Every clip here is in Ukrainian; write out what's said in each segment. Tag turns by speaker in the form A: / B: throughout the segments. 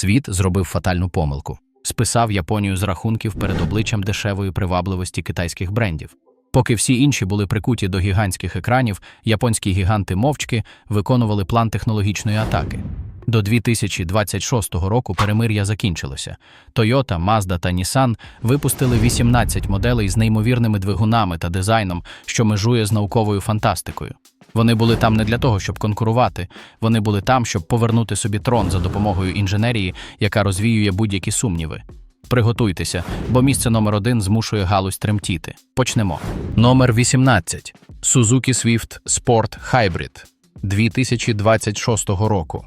A: Світ зробив фатальну помилку. Списав Японію з рахунків перед обличчям дешевої привабливості китайських брендів. Поки всі інші були прикуті до гігантських екранів, японські гіганти мовчки виконували план технологічної атаки. До 2026 року перемир'я закінчилося. Toyota, Mazda та Nissan випустили 18 моделей з неймовірними двигунами та дизайном, що межує з науковою фантастикою. Вони були там не для того, щоб конкурувати, вони були там, щоб повернути собі трон за допомогою інженерії, яка розвіює будь-які сумніви. Приготуйтеся, бо місце номер один змушує галузь тремтіти. Почнемо. Номер 18. Suzuki Swift Sport Hybrid 2026 року.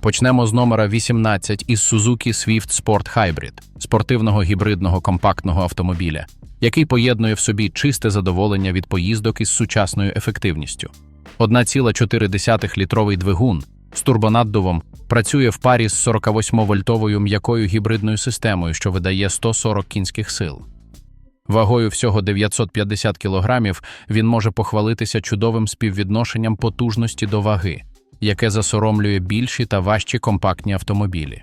A: Почнемо з номера 18 із Suzuki Swift Sport Hybrid – спортивного гібридного компактного автомобіля, який поєднує в собі чисте задоволення від поїздок із сучасною ефективністю. 1,4-літровий двигун з турбонаддувом працює в парі з 48-вольтовою м'якою гібридною системою, що видає 140 кінських сил. Вагою всього 950 кг він може похвалитися чудовим співвідношенням потужності до ваги, яке засоромлює більші та важчі компактні автомобілі.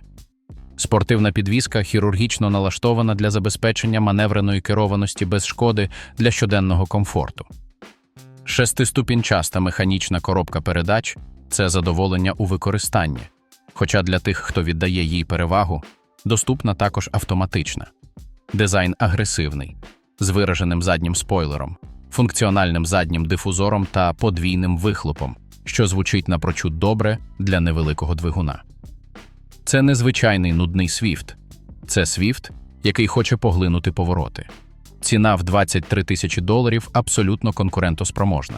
A: Спортивна підвізка хірургічно налаштована для забезпечення маневреної керованості без шкоди для щоденного комфорту. Шестиступінчаста механічна коробка передач це задоволення у використанні, хоча для тих, хто віддає їй перевагу, доступна також автоматична. Дизайн агресивний, з вираженим заднім спойлером, функціональним заднім дифузором та подвійним вихлопом, що звучить напрочуд добре для невеликого двигуна. Це незвичайний нудний Swift. Це Swift, який хоче поглинути повороти. Ціна в 23 тисячі доларів абсолютно конкурентоспроможна.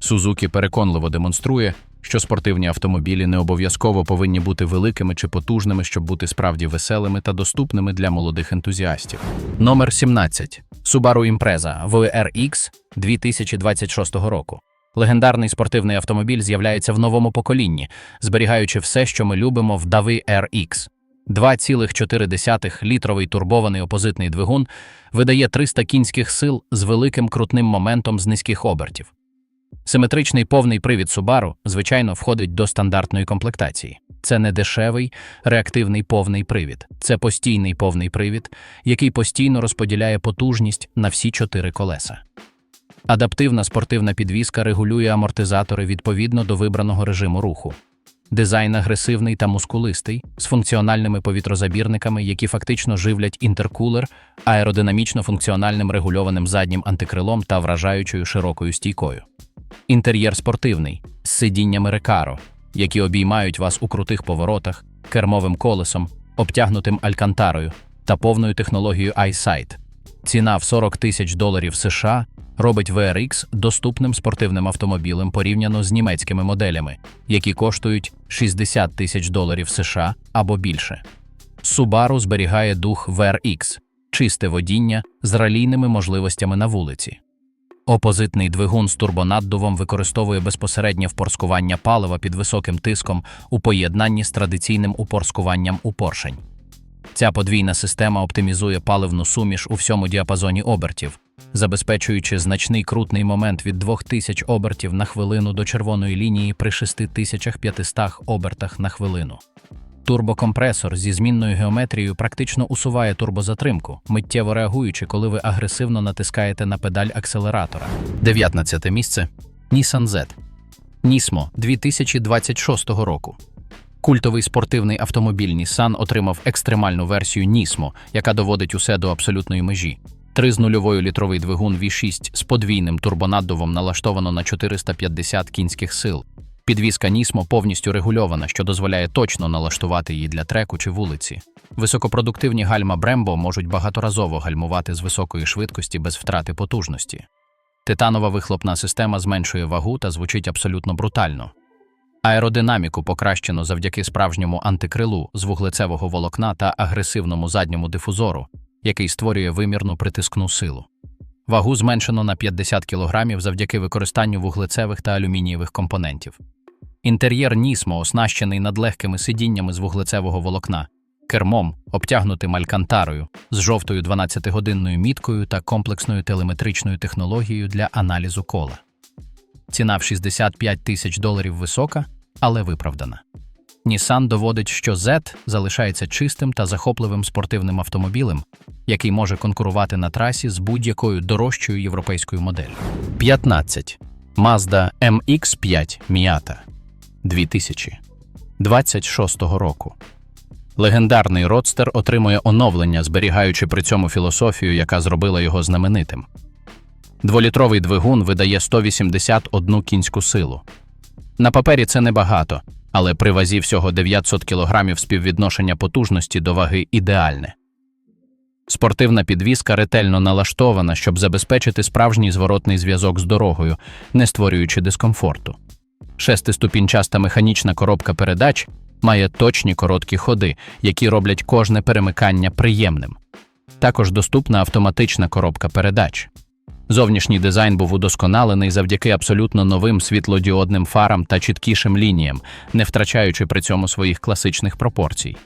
A: Сузукі переконливо демонструє, що спортивні автомобілі не обов'язково повинні бути великими чи потужними, щоб бути справді веселими та доступними для молодих ентузіастів. Номер 17. Subaru Impreza VRX 2026 року. Легендарний спортивний автомобіль з'являється в новому поколінні, зберігаючи все, що ми любимо в Davi RX. 2,4 літровий турбований опозитний двигун видає 300 кінських сил з великим крутним моментом з низьких обертів. Симетричний повний привід Subaru, звичайно, входить до стандартної комплектації. Це не дешевий реактивний повний привід, це постійний повний привід, який постійно розподіляє потужність на всі чотири колеса. Адаптивна спортивна підвізка регулює амортизатори відповідно до вибраного режиму руху. Дизайн агресивний та мускулистий, з функціональними повітрозабірниками, які фактично живлять інтеркулер, аеродинамічно функціональним регульованим заднім антикрилом та вражаючою широкою стійкою. Інтер'єр спортивний з сидіннями рекаро, які обіймають вас у крутих поворотах, кермовим колесом, обтягнутим алькантарою та повною технологією iSight. Ціна в 40 тисяч доларів США робить VRX доступним спортивним автомобілем порівняно з німецькими моделями, які коштують 60 тисяч доларів США або більше. Subaru зберігає дух VRX – чисте водіння з ралійними можливостями на вулиці. Опозитний двигун з турбонаддувом використовує безпосереднє впорскування палива під високим тиском у поєднанні з традиційним упорскуванням у поршень. Ця подвійна система оптимізує паливну суміш у всьому діапазоні обертів, забезпечуючи значний крутний момент від 2000 обертів на хвилину до червоної лінії при 6500 обертах на хвилину. Турбокомпресор зі змінною геометрією практично усуває турбозатримку, миттєво реагуючи, коли ви агресивно натискаєте на педаль акселератора. 19 місце Nissan Z. Nismo 2026 року. Культовий спортивний автомобіль Nissan отримав екстремальну версію Nismo, яка доводить усе до абсолютної межі. Три з нульовою літровий двигун V6 з подвійним турбонаддувом налаштовано на 450 кінських сил. Підвізка Nismo повністю регульована, що дозволяє точно налаштувати її для треку чи вулиці. Високопродуктивні гальма Brembo можуть багаторазово гальмувати з високої швидкості без втрати потужності. Титанова вихлопна система зменшує вагу та звучить абсолютно брутально. Аеродинаміку покращено завдяки справжньому антикрилу з вуглецевого волокна та агресивному задньому дифузору, який створює вимірну притискну силу. Вагу зменшено на 50 кг завдяки використанню вуглецевих та алюмінієвих компонентів. Інтер'єр Нісмо оснащений надлегкими сидіннями з вуглецевого волокна, кермом, обтягнутим алькантарою, з жовтою 12-годинною міткою та комплексною телеметричною технологією для аналізу кола. Ціна в 65 тисяч доларів висока, але виправдана. Nissan доводить, що Z залишається чистим та захопливим спортивним автомобілем, який може конкурувати на трасі з будь-якою дорожчою європейською моделлю. 15. Mazda MX5 Miata 2026 року. Легендарний родстер отримує оновлення, зберігаючи при цьому філософію, яка зробила його знаменитим. Дволітровий двигун видає 181 кінську силу. На папері це небагато, але при вазі всього 900 кг співвідношення потужності до ваги ідеальне. Спортивна підвізка ретельно налаштована, щоб забезпечити справжній зворотний зв'язок з дорогою, не створюючи дискомфорту. Шестиступінчаста механічна коробка передач має точні короткі ходи, які роблять кожне перемикання приємним. Також доступна автоматична коробка передач. Зовнішній дизайн був удосконалений завдяки абсолютно новим світлодіодним фарам та чіткішим лініям, не втрачаючи при цьому своїх класичних пропорцій.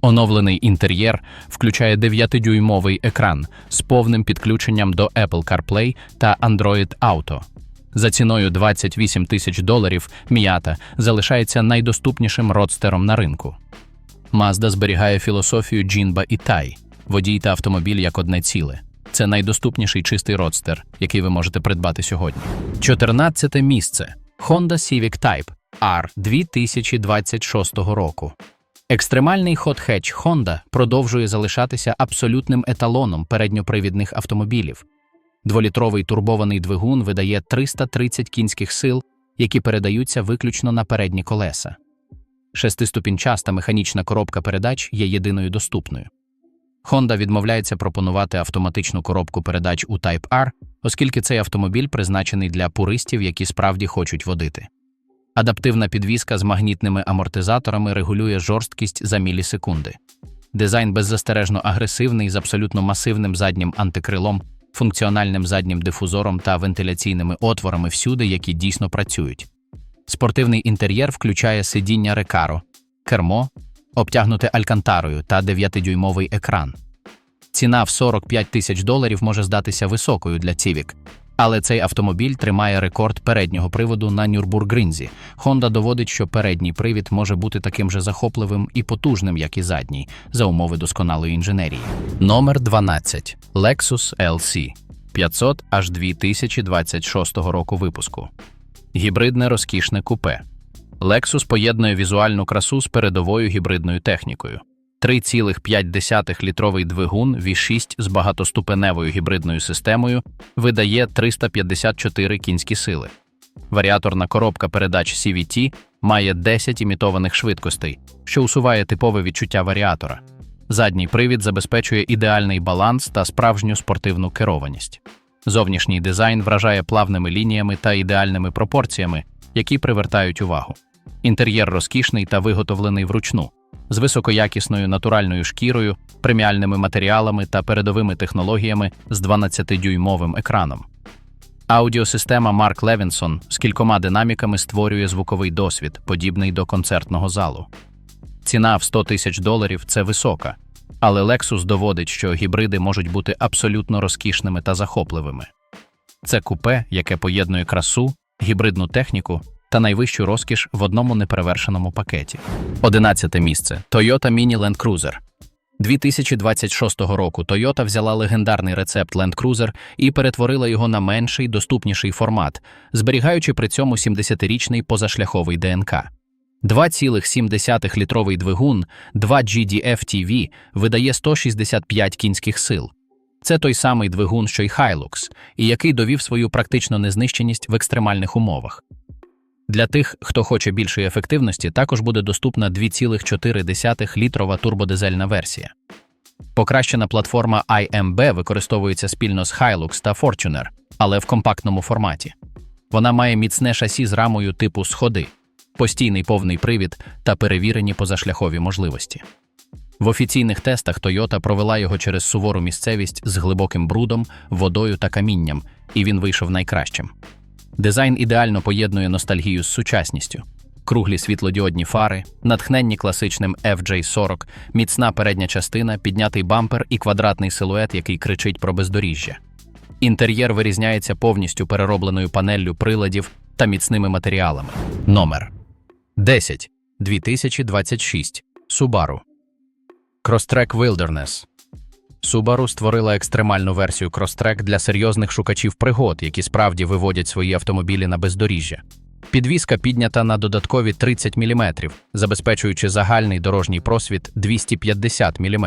A: Оновлений інтер'єр включає 9-дюймовий екран з повним підключенням до Apple CarPlay та Android Auto. За ціною 28 тисяч доларів Miata залишається найдоступнішим родстером на ринку. Mazda зберігає філософію Джінба і Тай – водій та автомобіль як одне ціле. Це найдоступніший чистий родстер, який ви можете придбати сьогодні. 14 місце Honda Civic Type R 2026 року. Екстремальний хот-хетч Honda продовжує залишатися абсолютним еталоном передньопривідних автомобілів. Дволітровий турбований двигун видає 330 кінських сил, які передаються виключно на передні колеса. Шестиступінчаста механічна коробка передач є єдиною доступною. Honda відмовляється пропонувати автоматичну коробку передач у Type R, оскільки цей автомобіль призначений для пуристів, які справді хочуть водити. Адаптивна підвізка з магнітними амортизаторами регулює жорсткість за мілісекунди. Дизайн беззастережно агресивний з абсолютно масивним заднім антикрилом, функціональним заднім дифузором та вентиляційними отворами всюди, які дійсно працюють. Спортивний інтер'єр включає сидіння рекаро, кермо, обтягнуте алькантарою та 9-дюймовий екран. Ціна в 45 тисяч доларів може здатися високою для Civic, але цей автомобіль тримає рекорд переднього приводу на Нюрбургринзі. Honda доводить, що передній привід може бути таким же захопливим і потужним, як і задній, за умови досконалої інженерії. Номер 12. Lexus LC 500 аж 2026 року випуску. Гібридне розкішне купе. Lexus поєднує візуальну красу з передовою гібридною технікою. 3,5-літровий двигун V6 з багатоступеневою гібридною системою видає 354 кінські сили. Варіаторна коробка передач CVT має 10 імітованих швидкостей, що усуває типове відчуття варіатора. Задній привід забезпечує ідеальний баланс та справжню спортивну керованість. Зовнішній дизайн вражає плавними лініями та ідеальними пропорціями, які привертають увагу. Інтер'єр розкішний та виготовлений вручну, з високоякісною натуральною шкірою, преміальними матеріалами та передовими технологіями з 12-дюймовим екраном. Аудіосистема Марк Левінсон з кількома динаміками створює звуковий досвід, подібний до концертного залу. Ціна в 100 тисяч доларів це висока, але Lexus доводить, що гібриди можуть бути абсолютно розкішними та захопливими. Це купе, яке поєднує красу, гібридну техніку та найвищу розкіш в одному неперевершеному пакеті. 11 місце Toyota Mini Land Cruiser. 2026 року Toyota взяла легендарний рецепт Land Cruiser і перетворила його на менший, доступніший формат, зберігаючи при цьому 70-річний позашляховий ДНК. 2,7-літровий двигун 2 GDF-TV видає 165 кінських сил. Це той самий двигун, що й Hilux, і який довів свою практичну незнищеність в екстремальних умовах. Для тих, хто хоче більшої ефективності, також буде доступна 2,4 літрова турбодизельна версія. Покращена платформа IMB використовується спільно з Hilux та Fortuner, але в компактному форматі. Вона має міцне шасі з рамою типу сходи, постійний повний привід та перевірені позашляхові можливості. В офіційних тестах Toyota провела його через сувору місцевість з глибоким брудом, водою та камінням, і він вийшов найкращим. Дизайн ідеально поєднує ностальгію з сучасністю. Круглі світлодіодні фари, натхненні класичним FJ40, міцна передня частина, піднятий бампер і квадратний силует, який кричить про бездоріжжя. Інтер'єр вирізняється повністю переробленою панеллю приладів та міцними матеріалами. Номер 10. 2026. Subaru. Crosstrek Wilderness. Subaru створила екстремальну версію Crosstrek для серйозних шукачів пригод, які справді виводять свої автомобілі на бездоріжжя. Підвізка піднята на додаткові 30 мм, забезпечуючи загальний дорожній просвіт 250 мм.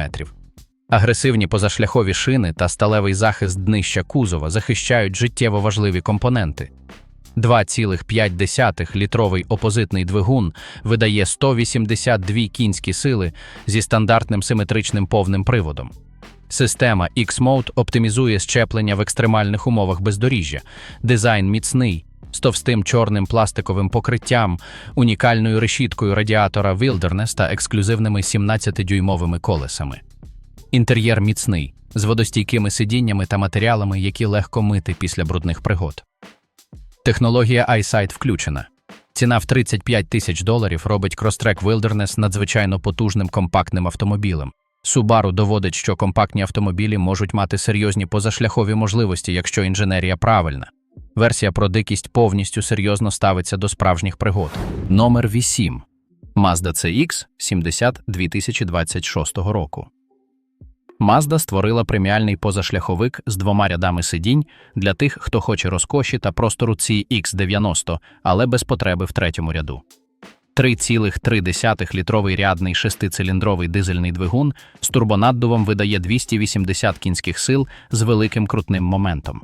A: Агресивні позашляхові шини та сталевий захист днища кузова захищають життєво важливі компоненти. 2,5 літровий опозитний двигун видає 182 кінські сили зі стандартним симетричним повним приводом. Система X-Mode оптимізує щеплення в екстремальних умовах бездоріжжя, дизайн міцний, з товстим чорним пластиковим покриттям, унікальною решіткою радіатора Wilderness та ексклюзивними 17-дюймовими колесами. Інтер'єр міцний, з водостійкими сидіннями та матеріалами, які легко мити після брудних пригод. Технологія iSight включена. Ціна в 35 тисяч доларів робить Crosstrek Wilderness надзвичайно потужним компактним автомобілем. Subaru доводить, що компактні автомобілі можуть мати серйозні позашляхові можливості, якщо інженерія правильна. Версія про дикість повністю серйозно ставиться до справжніх пригод. Номер 8. Mazda CX 70 2026 року. Mazda створила преміальний позашляховик з двома рядами сидінь для тих, хто хоче розкоші та простору CX90, але без потреби в третьому ряду. 3,3 літровий рядний шестициліндровий дизельний двигун з турбонаддувом видає 280 кінських сил з великим крутним моментом.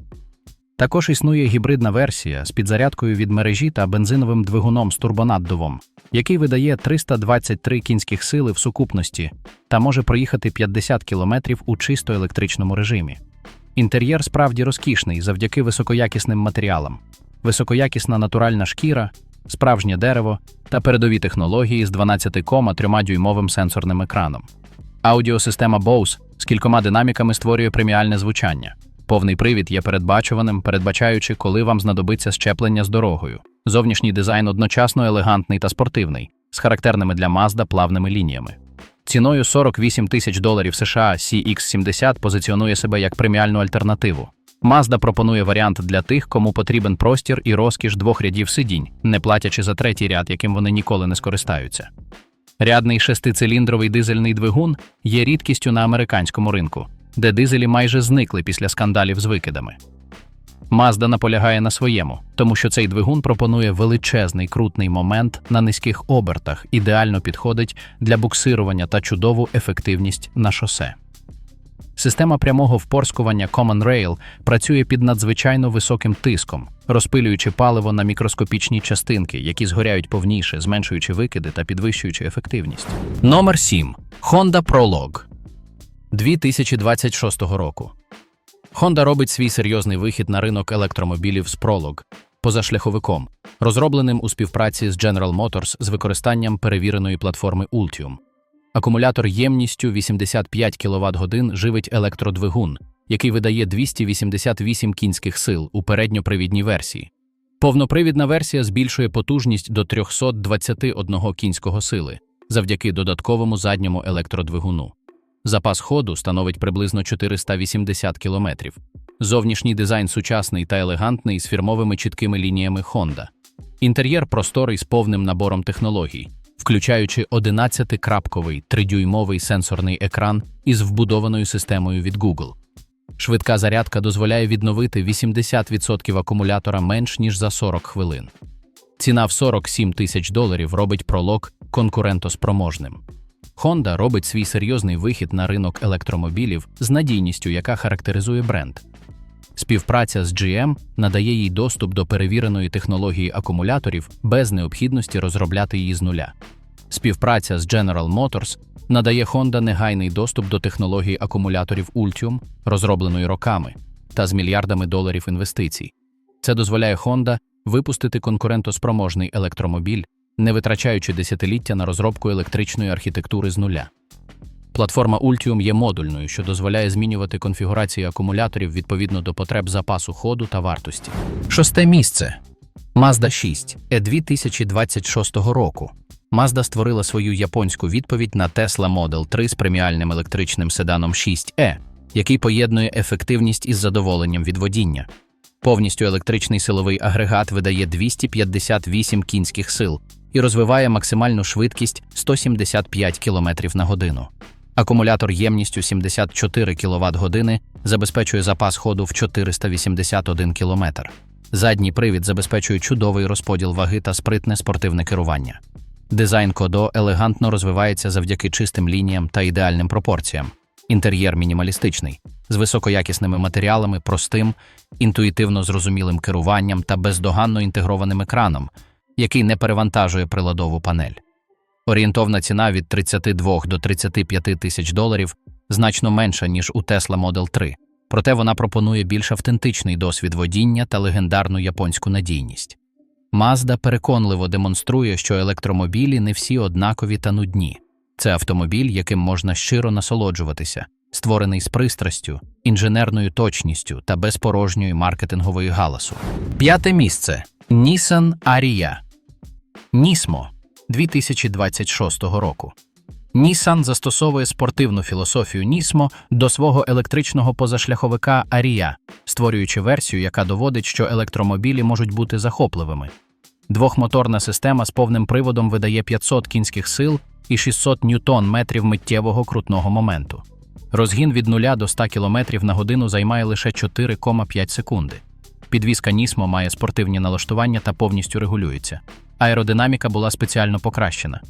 A: Також існує гібридна версія з підзарядкою від мережі та бензиновим двигуном з турбонаддувом, який видає 323 кінських сили в сукупності та може проїхати 50 км у чисто електричному режимі. Інтер'єр справді розкішний завдяки високоякісним матеріалам, високоякісна натуральна шкіра, справжнє дерево та передові технології з 12,3-дюймовим сенсорним екраном. Аудіосистема Bose з кількома динаміками створює преміальне звучання. Повний привід є передбачуваним, передбачаючи, коли вам знадобиться щеплення з дорогою. Зовнішній дизайн одночасно елегантний та спортивний, з характерними для Mazda плавними лініями. Ціною 48 тисяч доларів США CX-70 позиціонує себе як преміальну альтернативу. Mazda пропонує варіант для тих, кому потрібен простір і розкіш двох рядів сидінь, не платячи за третій ряд, яким вони ніколи не скористаються. Рядний шестициліндровий дизельний двигун є рідкістю на американському ринку, де дизелі майже зникли після скандалів з викидами. Mazda наполягає на своєму, тому що цей двигун пропонує величезний крутний момент на низьких обертах, ідеально підходить для буксирування та чудову ефективність на шосе. Система прямого впорскування Common Rail працює під надзвичайно високим тиском, розпилюючи паливо на мікроскопічні частинки, які згоряють повніше, зменшуючи викиди та підвищуючи ефективність. Номер 7. Honda Prologue 2026 року. Honda робить свій серйозний вихід на ринок електромобілів з Prologue позашляховиком, розробленим у співпраці з General Motors з використанням перевіреної платформи Ultium. Акумулятор ємністю 85 кВт годин живить електродвигун, який видає 288 кінських сил у передньопривідній версії. Повнопривідна версія збільшує потужність до 321 кінського сили завдяки додатковому задньому електродвигуну. Запас ходу становить приблизно 480 км. Зовнішній дизайн сучасний та елегантний з фірмовими чіткими лініями Honda. Інтер'єр просторий з повним набором технологій, включаючи 11-крапковий 3-дюймовий сенсорний екран із вбудованою системою від Google. Швидка зарядка дозволяє відновити 80% акумулятора менш ніж за 40 хвилин. Ціна в 47 тисяч доларів робить пролог конкурентоспроможним. Honda робить свій серйозний вихід на ринок електромобілів з надійністю, яка характеризує бренд. Співпраця з GM надає їй доступ до перевіреної технології акумуляторів без необхідності розробляти її з нуля. Співпраця з General Motors надає Honda негайний доступ до технології акумуляторів Ultium, розробленої роками, та з мільярдами доларів інвестицій. Це дозволяє Honda випустити конкурентоспроможний електромобіль, не витрачаючи десятиліття на розробку електричної архітектури з нуля. Платформа Ultium є модульною, що дозволяє змінювати конфігурації акумуляторів відповідно до потреб запасу ходу та вартості. Шосте місце Mazda 6 е 2026 року. Mazda створила свою японську відповідь на Tesla Model 3 з преміальним електричним седаном 6E, який поєднує ефективність із задоволенням від водіння. Повністю електричний силовий агрегат видає 258 кінських сил і розвиває максимальну швидкість 175 км на годину. Акумулятор ємністю 74 кВт години забезпечує запас ходу в 481 км. Задній привід забезпечує чудовий розподіл ваги та спритне спортивне керування. Дизайн Кодо елегантно розвивається завдяки чистим лініям та ідеальним пропорціям. Інтер'єр мінімалістичний, з високоякісними матеріалами, простим, інтуїтивно зрозумілим керуванням та бездоганно інтегрованим екраном, який не перевантажує приладову панель. Орієнтовна ціна від 32 до 35 тисяч доларів значно менша, ніж у Tesla Model 3, проте вона пропонує більш автентичний досвід водіння та легендарну японську надійність. Mazda переконливо демонструє, що електромобілі не всі однакові та нудні. Це автомобіль, яким можна щиро насолоджуватися, створений з пристрастю, інженерною точністю та без порожньої маркетингової галасу. П'яте місце Nissan Ariya. Нісмо 2026 року. Nissan застосовує спортивну філософію Нісмо до свого електричного позашляховика Арія, створюючи версію, яка доводить, що електромобілі можуть бути захопливими. Двохмоторна система з повним приводом видає 500 кінських сил і 600 ньютон метрів миттєвого крутного моменту. Розгін від 0 до 100 км на годину займає лише 4,5 секунди. Підвізка Нісмо має спортивні налаштування та повністю регулюється. Аеродинаміка була спеціально покращена.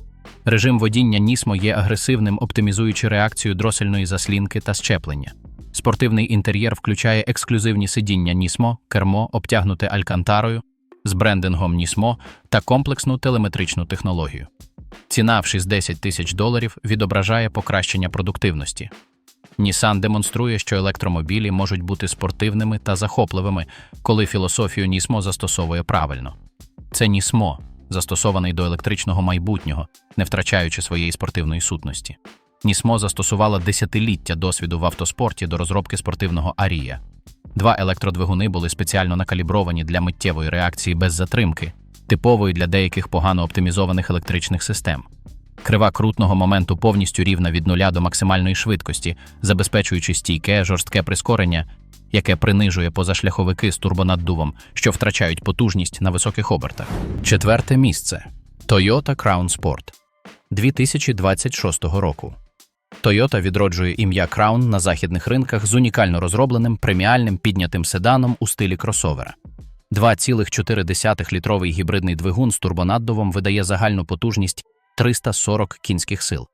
A: Режим водіння Нісмо є агресивним, оптимізуючи реакцію дросельної заслінки та щеплення. Спортивний інтер'єр включає ексклюзивні сидіння Нісмо, кермо, обтягнуте алькантарою, з брендингом Нісмо та комплексну телеметричну технологію. Ціна в 60 тисяч доларів відображає покращення продуктивності. Nissan демонструє, що електромобілі можуть бути спортивними та захопливими, коли філософію Нісмо застосовує правильно. Це Нісмо, застосований до електричного майбутнього, не втрачаючи своєї спортивної сутності. Нісмо застосувала десятиліття досвіду в автоспорті до розробки спортивного Арія. Два електродвигуни були спеціально накалібровані для миттєвої реакції без затримки, типової для деяких погано оптимізованих електричних систем. Крива крутного моменту повністю рівна від нуля до максимальної швидкості, забезпечуючи стійке, жорстке прискорення, яке принижує позашляховики з турбонаддувом, що втрачають потужність на високих обертах. Четверте місце Toyota Crown Sport 2026 року. Toyota відроджує ім'я Crown на західних ринках з унікально розробленим преміальним піднятим седаном у стилі кросовера. 2,4-літровий гібридний двигун з турбонаддувом видає загальну потужність 340 кінських сил.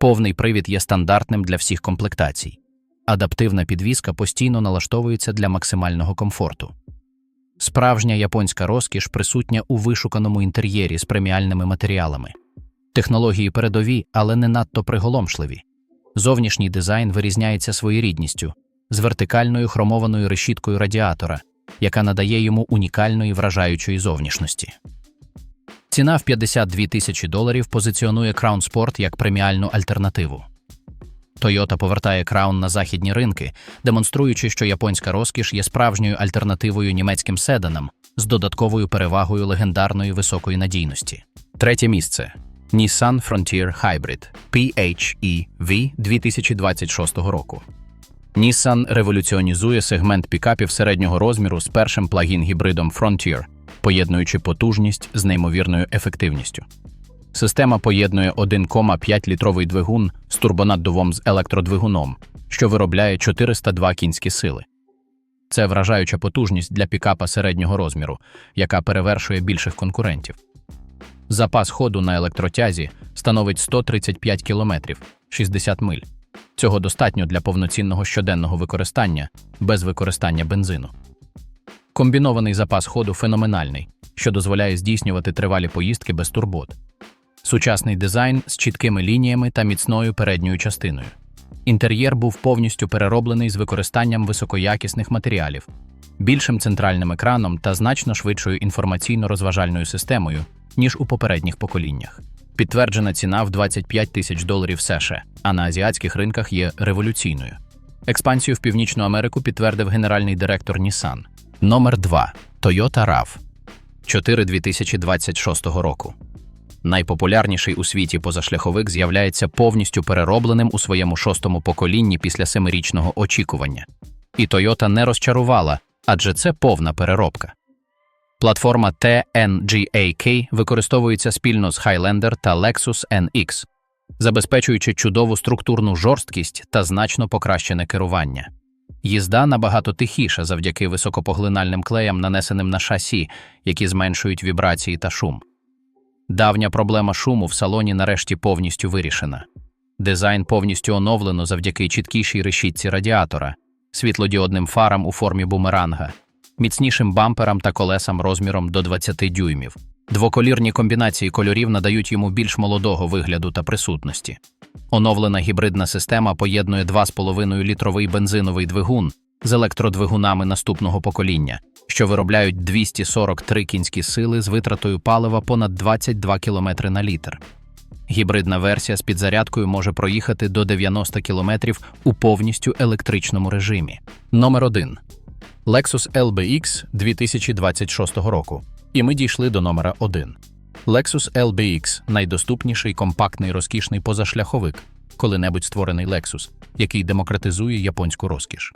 A: Повний привід є стандартним для всіх комплектацій. Адаптивна підвізка постійно налаштовується для максимального комфорту. Справжня японська розкіш присутня у вишуканому інтер'єрі з преміальними матеріалами. Технології передові, але не надто приголомшливі. Зовнішній дизайн вирізняється своєрідністю з вертикальною хромованою решіткою радіатора, яка надає йому унікальної вражаючої зовнішності. Ціна в 52 тисячі доларів позиціонує Crown Sport як преміальну альтернативу. Toyota повертає Crown на західні ринки, демонструючи, що японська розкіш є справжньою альтернативою німецьким седанам з додатковою перевагою легендарної високої надійності. Третє місце Nissan Frontier Hybrid PHEV 2026 року. Nissan революціонізує сегмент пікапів середнього розміру з першим плагін-гібридом Frontier, поєднуючи потужність з неймовірною ефективністю. Система поєднує 1,5-літровий двигун з турбонаддувом з електродвигуном, що виробляє 402 кінські сили. Це вражаюча потужність для пікапа середнього розміру, яка перевершує більших конкурентів. Запас ходу на електротязі становить 135 км 60 миль. Цього достатньо для повноцінного щоденного використання без використання бензину. Комбінований запас ходу феноменальний, що дозволяє здійснювати тривалі поїздки без турбот. Сучасний дизайн з чіткими лініями та міцною передньою частиною. Інтер'єр був повністю перероблений з використанням високоякісних матеріалів, більшим центральним екраном та значно швидшою інформаційно-розважальною системою, ніж у попередніх поколіннях. Підтверджена ціна в 25 тисяч доларів США, а на азіатських ринках є революційною. Експансію в Північну Америку підтвердив генеральний директор Nissan. Номер 2 Toyota RAV 4 2026 року. Найпопулярніший у світі позашляховик з'являється повністю переробленим у своєму шостому поколінні після семирічного очікування. І Toyota не розчарувала, адже це повна переробка. Платформа TNGAK використовується спільно з Highlander та Lexus NX, забезпечуючи чудову структурну жорсткість та значно покращене керування. Їзда набагато тихіша завдяки високопоглинальним клеям, нанесеним на шасі, які зменшують вібрації та шум. Давня проблема шуму в салоні нарешті повністю вирішена. Дизайн повністю оновлено завдяки чіткішій решітці радіатора, світлодіодним фарам у формі бумеранга, міцнішим бамперам та колесам розміром до 20 дюймів. Двоколірні комбінації кольорів надають йому більш молодого вигляду та присутності. Оновлена гібридна система поєднує 2,5 літровий бензиновий двигун з електродвигунами наступного покоління, що виробляють 243 кінські сили з витратою палива понад 22 км на літр. Гібридна версія з підзарядкою може проїхати до 90 км у повністю електричному режимі. Номер 1. Lexus LBX 2026 року. І ми дійшли до номера 1. Lexus LBX найдоступніший компактний розкішний позашляховик, коли-небудь створений Lexus, який демократизує японську розкіш.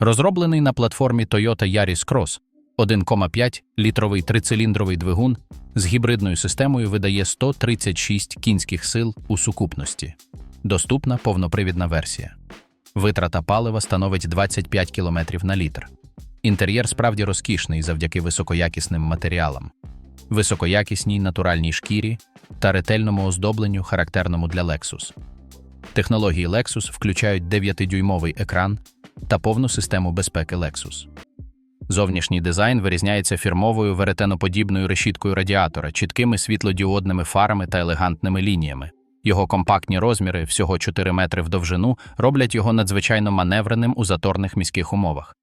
A: Розроблений на платформі Toyota Yaris Cross, 1,5 літровий трициліндровий двигун з гібридною системою видає 136 кінських сил у сукупності. Доступна повнопривідна версія. Витрата палива становить 25 км на літр. Інтер'єр справді розкішний завдяки високоякісним матеріалам, високоякісній натуральній шкірі та ретельному оздобленню, характерному для Lexus. Технології Lexus включають 9-дюймовий екран та повну систему безпеки Lexus. Зовнішній дизайн вирізняється фірмовою веретеноподібною решіткою радіатора, чіткими світлодіодними фарами та елегантними лініями. Його компактні розміри, всього 4 метри в довжину, роблять його надзвичайно маневреним у заторних міських умовах.